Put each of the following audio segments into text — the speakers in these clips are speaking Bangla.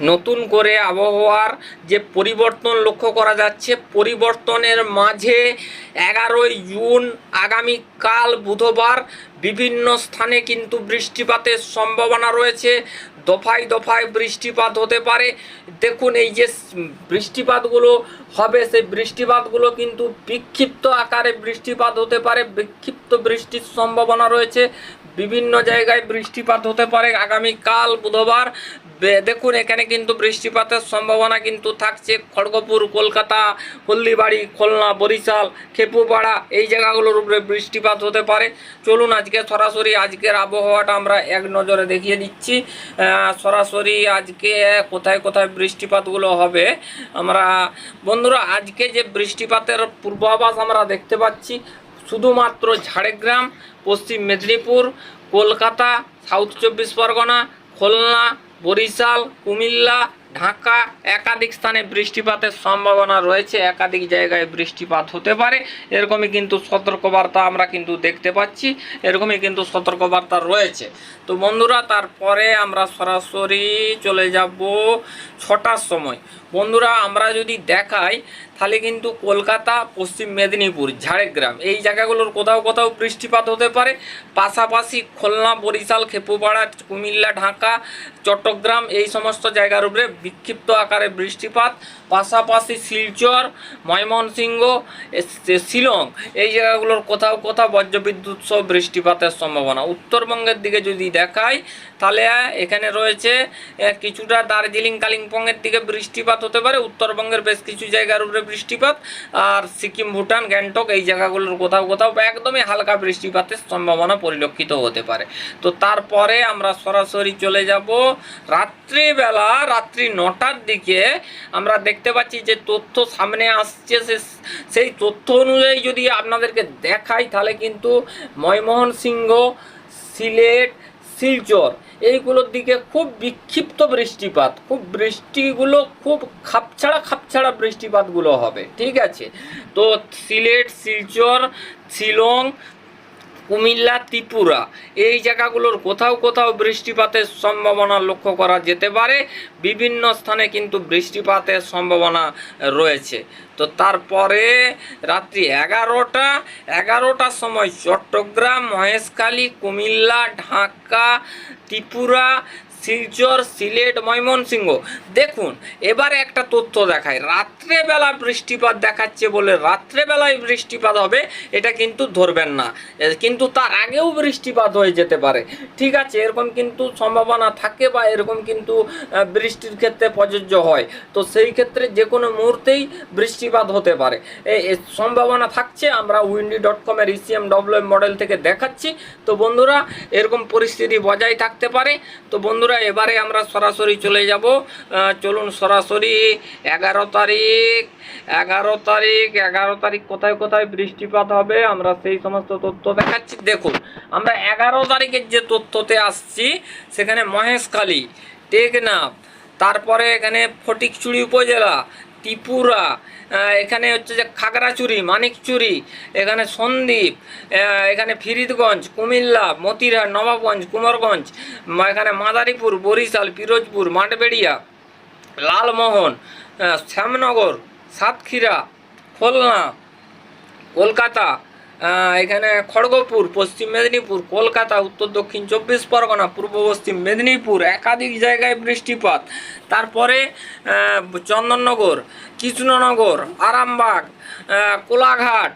নতুন করে আবহাওয়ার যে পরিবর্তন লক্ষ্য করা যাচ্ছে, পরিবর্তনের মাঝে এগারোই জুন আগামীকাল বুধবার বিভিন্ন স্থানে কিন্তু বৃষ্টিপাতের সম্ভাবনা রয়েছে। দফায় দফায় বৃষ্টিপাত হতে পারে। দেখুন, এই যে বৃষ্টিপাতগুলো হবে, সেই বৃষ্টিপাতগুলো কিন্তু বিক্ষিপ্ত আকারে বৃষ্টিপাত হতে পারে। বিক্ষিপ্ত বৃষ্টির সম্ভাবনা রয়েছে। বিভিন্ন জায়গায় বৃষ্টিপাত হতে পারে। আগামীকাল বুধবার দেখুন, এখানে কিন্তু বৃষ্টিপাতের সম্ভাবনা কিন্তু থাকছে। খড়গপুর, কলকাতা, হলদিবাড়ি, খুলনা, বরিশাল, খেপুপাড়া, এই জায়গাগুলোর উপরে বৃষ্টিপাত হতে পারে। চলুন, আজকে সরাসরি আজকের আবহাওয়াটা আমরা এক নজরে দেখিয়ে দিচ্ছি। সরাসরি আজকে কোথায় কোথায় বৃষ্টিপাতগুলো হবে? আমরা, বন্ধুরা, আজকে যে বৃষ্টিপাতের পূর্বাভাস আমরা দেখতে পাচ্ছি, শুধুমাত্র ঝাড়গ্রাম, পশ্চিম মেদিনীপুর, কলকাতা, সাউথ চব্বিশ পরগনা, খুলনা বরিশাল, কুমিল্লা, ঢাকা একাধিক স্থানে বৃষ্টিপাতের সম্ভাবনা রয়েছে, একাধিক জায়গায় বৃষ্টিপাত হতে পারে। এরকমই কিন্তু সতর্কবার্তা আমরা কিন্তু দেখতে পাচ্ছি, এরকমই কিন্তু সতর্কবার্তা রয়েছে। তো বন্ধুরা, তারপরে আমরা সরাসরি চলে যাব ছটার সময়। বন্ধুরা, আমরা যদি দেখাই তাহলে কিন্তু কলকাতা, পশ্চিম মেদিনীপুর, ঝাড়গ্রাম এই জায়গাগুলোর কোথাও কোথাও বৃষ্টিপাত হতে পারে। পাশাপাশি খুলনা, বরিশাল, খেপুপাড়া, কুমিল্লা, ঢাকা, চট্টগ্রাম এই সমস্ত জায়গার উপরে বিক্ষিপ্ত আকারে বৃষ্টিপাত। পাশাপাশি শিলচর, ময়মনসিংহ শিলং এই জায়গাগুলোর কোথাও কোথাও বজ্রবিদ্যুৎ সহ বৃষ্টিপাতের সম্ভাবনা। উত্তরবঙ্গের দিকে যদি দেখাই, তাহলে এখানে রয়েছে কিছুটা দার্জিলিং, কালিম্পংয়ের দিকে বৃষ্টিপাত হতে পারে। উত্তরবঙ্গের বেশ কিছু জায়গার উপরে বৃষ্টিপাত আর সিকিম, ভুটান, গ্যাংটক এই জায়গাগুলোর কোথাও কোথাও একদমই হালকা বৃষ্টিপাতের সম্ভাবনা পরিলক্ষিত হতে পারে। তো তারপরে আমরা সরাসরি চলে যাব রাত্রিবেলা, রাত্রি নটার দিকে। আমরা দেখতে পাচ্ছি যে তথ্য সামনে আসছে, সে সেই তথ্য অনুযায়ী যদি আপনাদেরকে দেখাই, তাহলে কিন্তু ময়মোহন সিংহ সিলেট, শিলচর এইগুলোর দিকে খুব বিক্ষিপ্ত বৃষ্টিপাত, খুব বৃষ্টিগুলো খুব খাপছাড়া খাপছাড়া বৃষ্টিপাতগুলো হবে, ঠিক আছে? তো সিলেট, শিলচর, শিলং কুমিল্লা, ত্রিপুরা। এই জায়গাগুলোর কোথাও কোথাও বৃষ্টিপাতের সম্ভাবনা লক্ষ্য করা যেতে পারে। বিভিন্ন স্থানে কিন্তু বৃষ্টিপাতের সম্ভাবনা রয়েছে। তো তারপরে রাত্রি এগারোটা, এগারোটার সময় চট্টগ্রাম, মহেশখালী, কুমিল্লা, ঢাকা, ত্রিপুরা শিলচর সিলেট, ময়মনসিংহ। দেখুন, এবারে একটা তথ্য দেখায় রাত্রেবেলা বৃষ্টিপাত দেখাচ্ছে বলে রাত্রেবেলায় বৃষ্টিপাত হবে, এটা কিন্তু ধরবেন না। কিন্তু তার আগেও বৃষ্টিপাত হয়ে যেতে পারে। ঠিক আছে, এরকম কিন্তু সম্ভাবনা থাকে বা এরকম কিন্তু বৃষ্টির ক্ষেত্রে প্রযোজ্য হয়। তো সেই ক্ষেত্রে যে কোনো মুহূর্তেই বৃষ্টিপাত হতে পারে। সম্ভাবনা থাকছে, আমরা উইন্ডি ডট কমের ইসিএম ডব্লিউ মডেল থেকে দেখাচ্ছি। তো বন্ধুরা, এরকম পরিস্থিতি বজায় থাকতে পারে। তো বন্ধুরা এবারে আমরা সরাসরি চলে যাব। চলুন সরাসরি, এগারো তারিখ এগারো তারিখ এগারো তারিখ কোথায় কোথায় বৃষ্টিপাত হবে, আমরা সেই সমস্ত তথ্য দেখাচ্ছি। দেখুন, আমরা এগারো তারিখের যে তথ্যতে আসছি, সেখানে মহেশখালী, টেকনাফ, তারপরে এখানে ফটিকচুড়ি উপজেলা ত্রিপুরা এখানে হচ্ছে যে খাগড়াচুরি মানিকচুরি এখানে সন্দ্বীপ এখানে ফিরিদগঞ্জ, কুমিল্লা, মতিরহাট, নবাবগঞ্জ, কুমারগঞ্জ এখানে মাদারীপুর, বরিশাল, পিরোজপুর, মাঠবেড়িয়া, লালমোহন শ্যামনগর, সাতক্ষীরা, খুলনা, কলকাতা এখানে খড়গপুর, পশ্চিম মেদিনীপুর, কলকাতা, উত্তর দক্ষিণ চব্বিশ পরগনা, পূর্ব পশ্চিম মেদিনীপুর, একাধিক জায়গায় বৃষ্টিপাত। তারপরে চন্দননগর, কৃষ্ণনগর, আরামবাগ কোলাঘাট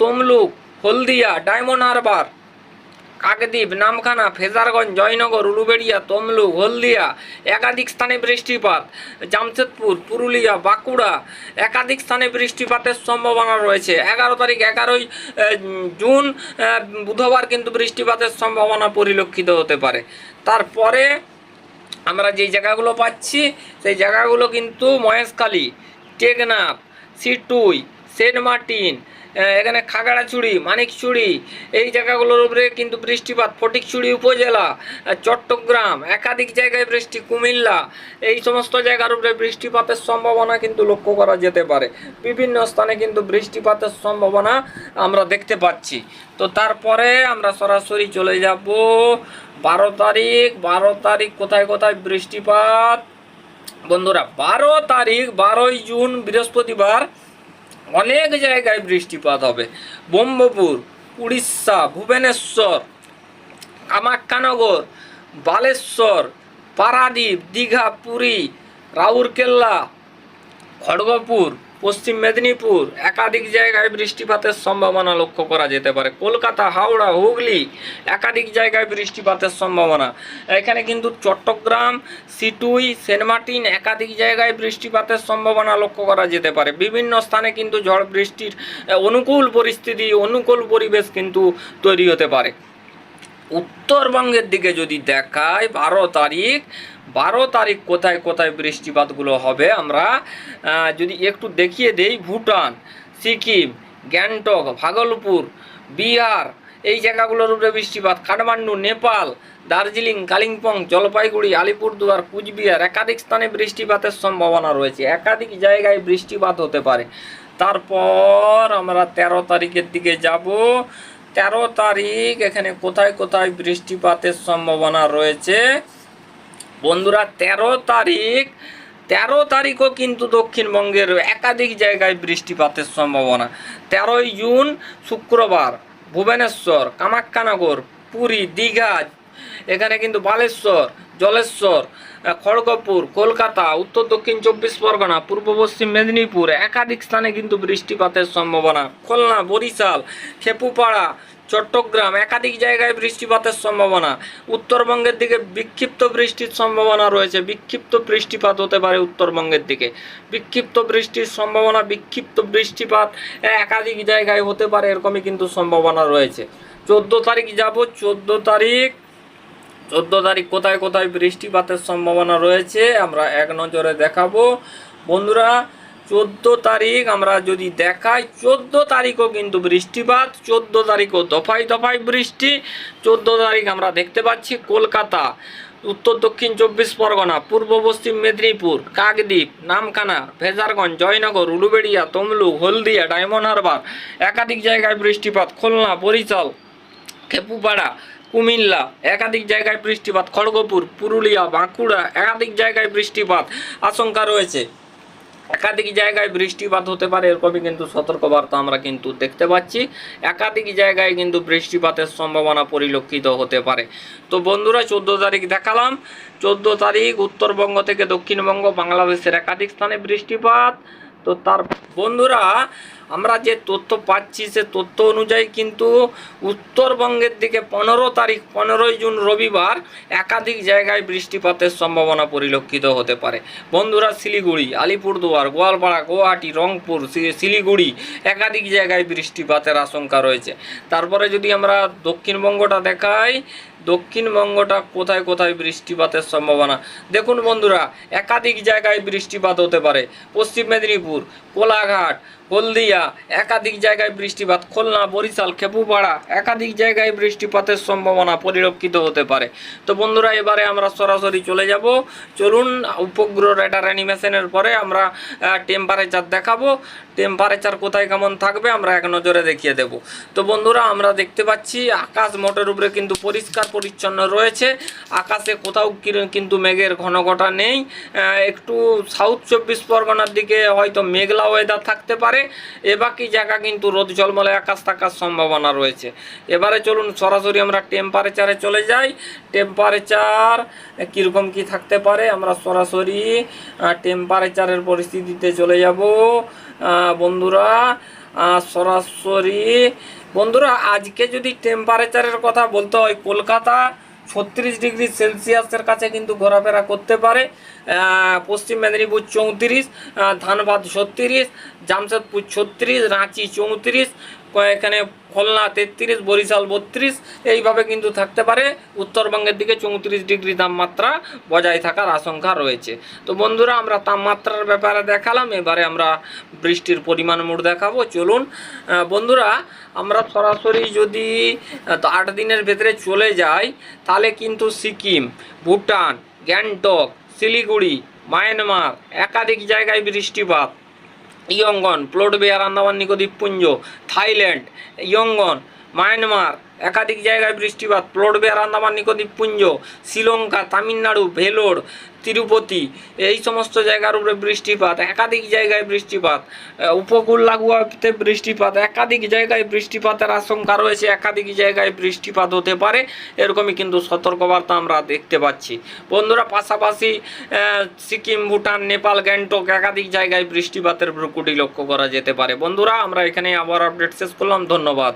তমলুক, হলদিয়া, ডায়মন্ড হারবার কাকদ্বীপ, নামখানা, ফেজারগঞ্জ, জয়নগর, উলুবেড়িয়া, তমলুক, হলদিয়া, একাধিক স্থানে বৃষ্টিপাত। জামশেদপুর, পুরুলিয়া, বাঁকুড়া, একাধিক স্থানে বৃষ্টিপাতের সম্ভাবনা রয়েছে। এগারো তারিখ এগারোই জুন বুধবার কিন্তু বৃষ্টিপাতের সম্ভাবনা পরিলক্ষিত হতে পারে। তারপরে আমরা যেই জায়গাগুলো পাচ্ছি, সেই জায়গাগুলো কিন্তু মহেশখালী, টেকনাফ, সিটুই, সেন্ট মার্টিন এখানে খাগড়াছড়ি মানিকচুড়ি এই জায়গাগুলোর উপরে কিন্তু বৃষ্টিপাত ফটিকচুড়ি উপজেলা চট্টগ্রাম, একাধিক জায়গায় বৃষ্টি, কুমিল্লা, এই সমস্ত জায়গার উপরে বৃষ্টিপাতের সম্ভাবনা কিন্তু লক্ষ্য করা যেতে পারে। বিভিন্ন স্থানে কিন্তু বৃষ্টিপাতের সম্ভাবনা আমরা দেখতে পাচ্ছি। তো তারপরে আমরা সরাসরি চলে যাব, বারো তারিখ বারো তারিখ কোথায় কোথায় বৃষ্টিপাত? বন্ধুরা, বারো তারিখ, বারোই জুন, বৃহস্পতিবার অনেক জায়গায় বৃষ্টিপাত হবে। ব্রহ্মপুর উড়িষ্যা ভুবনেশ্বর কামাখ্যানগর বালেশ্বর পারাদ্বীপ দীঘা পুরী রাউরকেল্লা খড়গপুর পশ্চিম মেদিনীপুর, একাধিক জায়গায় বৃষ্টিপাতের সম্ভাবনা লক্ষ্য করা যেতে পারে। কলকাতা, হাওড়া, হুগলি, একাধিক জায়গায় বৃষ্টিপাতের সম্ভাবনা। এখানে কিন্তু চট্টগ্রাম, সিটুই, সেন্ট মার্টিন একাধিক জায়গায় বৃষ্টিপাতের সম্ভাবনা লক্ষ্য করা যেতে পারে। বিভিন্ন স্থানে কিন্তু ঝড় বৃষ্টির অনুকূল পরিস্থিতি, অনুকূল পরিবেশ কিন্তু তৈরি হতে পারে। উত্তরবঙ্গের দিকে যদি দেখায়, বারো তারিখ বারো তারিখ কোথায় কোথায় বৃষ্টিপাতগুলো হবে আমরা যদি একটু দেখিয়ে দেই, ভুটান, সিকিম, গ্যাংটক, ভাগলপুর, বিহার, এই জায়গাগুলোর উপরে বৃষ্টিপাত, কাঠমান্ডু, নেপাল, দার্জিলিং, কালিম্পং, জলপাইগুড়ি, আলিপুরদুয়ার, কুচবিহার, একাধিক স্থানে বৃষ্টিপাতের সম্ভাবনা রয়েছে। একাধিক জায়গায় বৃষ্টিপাত হতে পারে। তারপর আমরা তেরো তারিখের দিকে যাব। তেরো তারিখ এখানে কোথায় কোথায় বৃষ্টিপাতের সম্ভাবনা রয়েছে? বন্ধুরা, তেরো তারিখ, তেরো তারিখও কিন্তু দক্ষিণবঙ্গের একাধিক জায়গায় বৃষ্টিপাতের সম্ভাবনা। তেরোই জুন, শুক্রবার, ভুবনেশ্বর কামাখ্যানগর পুরী, দীঘা, এখানে কিন্তু বালেশ্বর জলেশ্বর খড়গপুর, কলকাতা, উত্তর দক্ষিণ চব্বিশ পরগনা, পূর্ব পশ্চিম মেদিনীপুর, একাধিক স্থানে কিন্তু বৃষ্টিপাতের সম্ভাবনা। খুলনা, বরিশাল, খেপুপাড়া, চট্টগ্রাম, একাধিক জায়গায় বৃষ্টিপাতের সম্ভাবনা। উত্তরবঙ্গের দিকে বিক্ষিপ্ত বৃষ্টির সম্ভাবনা রয়েছে। বিক্ষিপ্ত বৃষ্টিপাত হতে পারে উত্তরবঙ্গের দিকে। বিক্ষিপ্ত বৃষ্টির সম্ভাবনা, বিক্ষিপ্ত বৃষ্টিপাত একাধিক জায়গায় হতে পারে, এরকমই কিন্তু সম্ভাবনা রয়েছে। চোদ্দ তারিখ যাব, চোদ্দ তারিখ চোদ্দ তারিখ কোথায় কোথায় বৃষ্টিপাতের সম্ভাবনা রয়েছে, আমরা এক নজরে দেখাবো। বন্ধুরা, চোদ্দ তারিখ আমরা যদি দেখাই, চোদ্দ তারিখও কিন্তু বৃষ্টিপাত, চোদ্দ তারিখও দফায় দফায় বৃষ্টি, চোদ্দ তারিখ আমরা দেখতে পাচ্ছি কলকাতা, উত্তর দক্ষিণ চব্বিশ পরগনা, পূর্ব পশ্চিম মেদিনীপুর, কাকদ্বীপ, নামখানা, ভেজারগঞ্জ, জয়নগর, উলুবেড়িয়া, তমলুক, হলদিয়া, ডায়মন্ড হারবার, একাধিক জায়গায় বৃষ্টিপাত, খুলনা, বরিশাল, খেপুপাড়া কুমিল্লা, একাধিক জায়গায় বৃষ্টিপাত, খড়গপুর, পুরুলিয়া, বাঁকুড়া, একাধিক জায়গায় বৃষ্টিপাত আশঙ্কা রয়েছে। একাধিক জায়গায় বৃষ্টিপাত হতে পারে এরকমই কিন্তু সতর্কবার্তা আমরা কিন্তু দেখতে পাচ্ছি। একাধিক জায়গায় কিন্তু বৃষ্টিপাতের সম্ভাবনা পরিলক্ষিত হতে পারে। তো বন্ধুরা, চোদ্দ তারিখ দেখালাম। চোদ্দ তারিখ উত্তরবঙ্গ থেকে দক্ষিণবঙ্গ, বাংলাদেশের একাধিক স্থানে বৃষ্টিপাত। তো তার বন্ধুরা আমরা যে তথ্য পাচ্ছি, সে তথ্য অনুযায়ী কিন্তু উত্তরবঙ্গের দিকে পনেরো তারিখ, পনেরোই জুন রবিবার একাধিক জায়গায় বৃষ্টিপাতের সম্ভাবনা পরিলক্ষিত হতে পারে। বন্ধুরা, শিলিগুড়ি, আলিপুরদুয়ার, গোয়ালপাড়া, গুয়াহাটি, রংপুর শিলিগুড়ি একাধিক জায়গায় বৃষ্টিপাতের আশঙ্কা রয়েছে। তারপরে যদি আমরা দক্ষিণবঙ্গটা দেখাই, দক্ষিণবঙ্গটা কোথায় কোথায় বৃষ্টিপাতের সম্ভাবনা? দেখুন বন্ধুরা, একাধিক জায়গায় বৃষ্টিপাত হতে পারে। পশ্চিম মেদিনীপুর, কোলাঘাট হলদিয়া, একাধিক জায়গায় বৃষ্টিপাত, খুলনা, বরিশাল, খেপুপাড়া, একাধিক জায়গায় বৃষ্টিপাতের সম্ভাবনা পরিলক্ষিত হতে পারে। তো বন্ধুরা, এবারে আমরা সরাসরি চলে যাব। চলুন, উপগ্রহ রেডার অ্যানিমেশনের পরে আমরা টেম্পারেচার দেখাবো। টেম্পারেচার কোথায় কেমন থাকবে আমরা এক নজরে দেখিয়ে দেব। তো বন্ধুরা, আমরা দেখতে পাচ্ছি আকাশ মোটের উপরে কিন্তু পরিষ্কার পরিচ্ছন্ন রয়েছে। আকাশে কোথাও কিন্তু মেঘের ঘন ঘটা নেই একটু সাউথ চব্বিশ পরগনার দিকে হয়তো মেঘলা ওয়েদার থাকতে পারে। এ বাকি জায়গা কিন্তু রোদ ঝলমলে আকাশ থাকার সম্ভাবনা রয়েছে। এবারে চলুন সরাসরি আমরা টেম্পারেচারে চলে যাই। টেম্পারেচার কীরকম কি থাকতে পারে? আমরা সরাসরি টেম্পারেচারের পরিস্থিতিতে চলে যাব। বন্ধুরা সরাসরি, বন্ধুরা, আজকে যদি টেম্পারেচারের কথা বলতে হয় কলকাতা ছত্রিশ ডিগ্রি সেলসিয়াসের কাছে কিন্তু ঘোরাফেরা করতে পারে পশ্চিম মেদিনীপুর চৌত্রিশ ধানবাদ ছত্রিশ, জামশেদপুর ছত্রিশ, রাঁচি চৌত্রিশ এখানে খুলনা তেত্রিশ, বরিশাল বত্রিশ, এইভাবে কিন্তু থাকতে পারে। উত্তরবঙ্গের দিকে চৌত্রিশ ডিগ্রি তাপমাত্রা বজায় থাকার আশঙ্কা রয়েছে। তো বন্ধুরা, আমরা তাপমাত্রার ব্যাপারে দেখালাম, এবারে আমরা বৃষ্টির পরিমাণ মোট দেখাবো। চলুন বন্ধুরা, আমরা সরাসরি যদি আট দিনের ভেতরে চলে যাই, তাহলে কিন্তু সিকিম, ভুটান, গ্যাংটক, শিলিগুড়ি, মায়ানমার একাধিক জায়গায় বৃষ্টিপাত। ইয়ঙ্গন প্লোট বেয়ার আন্দামান নিকোদ্বীপপুঞ্জ থাইল্যান্ড ইয়ঙ্গন মায়ানমার একাধিক জায়গায় বৃষ্টিপাত প্লোট বেয়ার আন্দামান নিকোদ্বীপপুঞ্জ শ্রীলঙ্কা তামিলনাড়ু ভেলোর তিরুপতি, এই সমস্ত জায়গার উপরে বৃষ্টিপাত, একাধিক জায়গায় বৃষ্টিপাত উপকূল লাগুয়াতে বৃষ্টিপাত, একাধিক জায়গায় বৃষ্টিপাতের আশঙ্কা রয়েছে, একাধিক জায়গায় বৃষ্টিপাত হতে পারে, এরকমই কিন্তু সতর্কবার্তা আমরা দেখতে পাচ্ছি। বন্ধুরা, পাশাপাশি সিকিম, ভুটান, নেপাল, গ্যাংটক, একাধিক জায়গায় বৃষ্টিপাতের ভ্রুকুটি লক্ষ্য করা যেতে পারে। বন্ধুরা, আমরা এখানে আবার আপডেট শেষ করলাম। ধন্যবাদ।